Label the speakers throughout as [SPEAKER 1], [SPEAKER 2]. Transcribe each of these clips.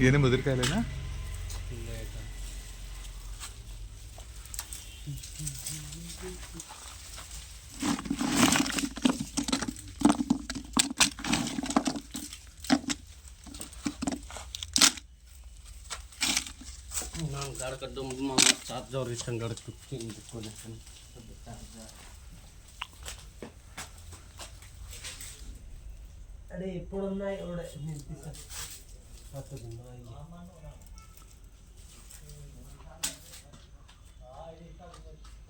[SPEAKER 1] ಏನು ಮುದುರ್ಕಾಯಿಲೆನಾ
[SPEAKER 2] ಇಲ್ಲ Nang garka dum mau charger isang garka
[SPEAKER 3] ting di connection. అరే ఎప్పుడు ఉన్నాయి ఓడే నేను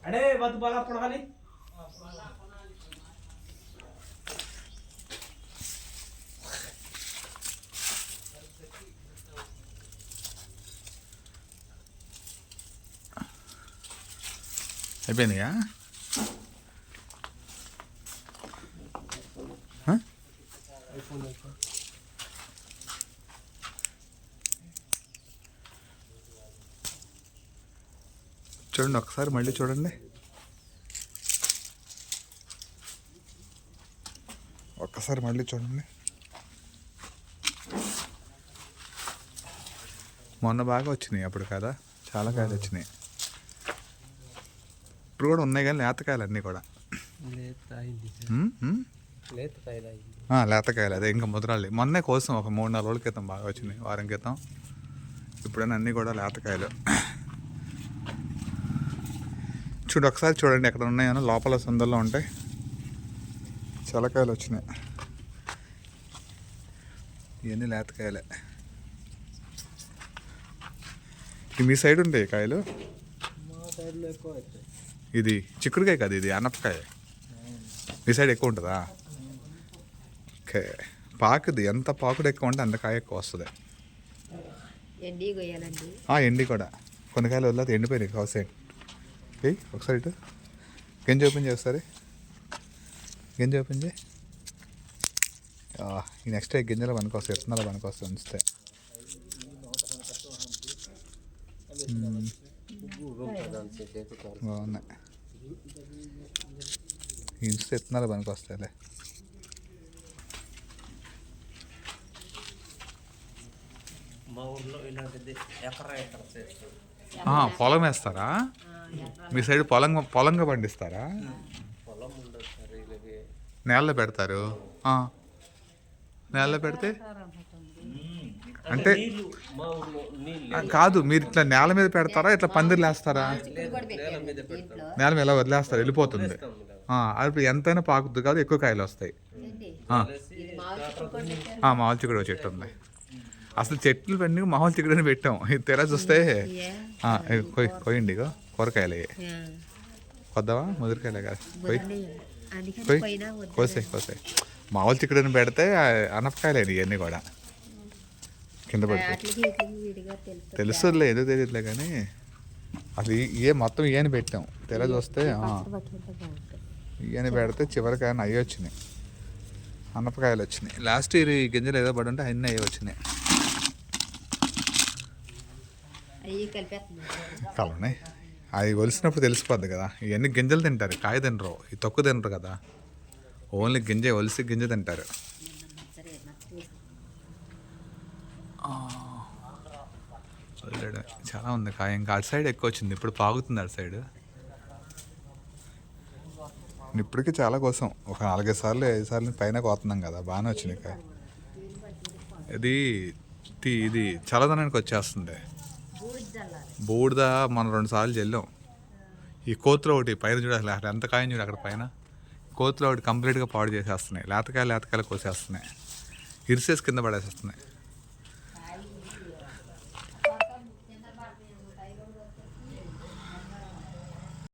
[SPEAKER 3] అడే వద్దు బాగా పొడవాలి
[SPEAKER 1] అయిపోయిందిగా? చూడండి ఒకసారి మళ్ళీ చూడండి. ఒక్కసారి మళ్ళీ చూడండి. మొన్న బాగా వచ్చినాయి అప్పుడు కదా? చాలా కాయలు వచ్చినాయి. ఇప్పుడు కూడా ఉన్నాయి కానీ లేతకాయలు అన్నీ కూడా లేతకాయలు అదే ఇంకా ముద్రాలి మొన్నే కోసం ఒక మూడు నాలుగు రోజుల క్రితం బాగా వచ్చినాయి వారం క్రితం. ఇప్పుడైనా అన్నీ కూడా లేతకాయలు. చూడు ఒకసారి చూడండి ఎక్కడ ఉన్నాయో లోపల సందల్లో ఉంటాయి. చలకాయలు వచ్చినాయి. ఇవన్నీ లేతకాయలే. మీ సైడ్ ఉంటాయి కాయలు?
[SPEAKER 2] మా సైడ్లో ఎక్కువ
[SPEAKER 1] ఇది చిక్కుడుకాయ కాదు ఇది అనపకాయ మీ సైడ్ ఎక్కువ ఉంటుందా? ఓకే. పాకుది ఎంత పాకుడు ఎక్కువ ఉంటే అంత కాయ ఎక్కువ వస్తుంది.
[SPEAKER 4] ఎండి
[SPEAKER 1] ఎండి కూడా. కొన్ని కాయలు వదిలేదు ఎండిపోయినాయి కాసే ఏయ్ ఒకసారి ఇటు. గింజ ఓపెన్ చేస్తారు గింజ ఓపెన్ చేయి. ఆ, ఈ నెక్స్ట్ గింజలు పనికొస్తాయి విత్తనాలు పనికొస్తాయి ఉంచితే మ్మ్, బాగున్నాయి.
[SPEAKER 2] మా ఊర్లో ఇలాంటిది ఎకరా ఎకర చేస్తారు.
[SPEAKER 1] ఆ, పొలం వేస్తారా? మీ సైడ్ పొలం పొలంగా పండిస్తారా?
[SPEAKER 2] పొలం ఉండదు సార్ వీళ్ళకి
[SPEAKER 1] నేలలో పెడతారు? ఆ. నేలలో పెడితే? అంటే కాదు మీరు ఇట్లా నేల మీద పెడతారా ఇట్లా పందిర్లు వేస్తారా
[SPEAKER 2] నేల మీద
[SPEAKER 1] ఎలా వదిలేస్తారు వెళ్ళిపోతుంది. అది ఎంతైనా పాకుతుంది కాదు ఎక్కువ కాయలు వస్తాయి. మామూలు చిక్కుడు చెట్టు ఉంది. అసలు చెట్లు పెండి మామూలు చిక్కుడు పెట్టాం. ఇది తెర చూస్తే కొయ్యండి ఇగో కూరకాయలు. కొద్దావా ముదిరికాయలే కాదు. కొయ్
[SPEAKER 4] అందుకని
[SPEAKER 1] కొయ్
[SPEAKER 4] పోయినా వద్దు.
[SPEAKER 1] కోసే కోసే మామూలు చిక్కుడుని పెడితే ఆ, అనపకాయలే ఇవన్నీ కూడా. కింద పడిపోయి.
[SPEAKER 4] విడిగా తెలుసు
[SPEAKER 1] ఏదో తెలియట్లే కానీ అసలు ఈ- ఇవే మొత్తం ఇవని పెట్టాం. తెర చూస్తే ఆ,
[SPEAKER 4] పట్టుకుంటే బాగుంటుంది
[SPEAKER 1] ఇవని పెడితే చివరికి ఆయన అవి వచ్చినాయి. అనపకాయలు వచ్చినాయి. లాస్ట్ ఇయర్ ఈ గింజలు ఏదో పడి ఉంటే అన్నీ అవి వచ్చినాయి. కలవనే. అవి ఒలిసినప్పుడు తెలిసిపోద్ది కదా. ఇవన్నీ గింజలు తింటారు. కాయ తినరు. ఈ తొక్కు తినరు కదా. ఓన్లీ గింజ ఒలిసి గింజ తింటారు. చాలా ఉంది కాయ. ఇంకా అటు సైడ్ ఎక్కువ వచ్చింది. ఇప్పుడు పాగుతుంది అటు సైడ్. ఇప్పటికీ చాలా కోసం. ఒక నాలుగైదు సార్లు ఐదు సార్లు పైన కోతున్నాం కదా బాగానే వచ్చింది ఇక ఇది ఇది చల్లదనానికి వచ్చేస్తుంది. బూడిద మనం రెండు సార్లు చెల్లాం ఈ కోతులు ఒకటి పైన చూడాలి అక్కడ ఎంత కాయం చూడు అక్కడ పైన. కోతులు ఒకటి కంప్లీట్గా పాడు చేసేస్తున్నాయి. లేతకాయలు లేతకాయలు కోసేస్తున్నాయి. ఇరిసేసి కింద పడేసేస్తున్నాయి.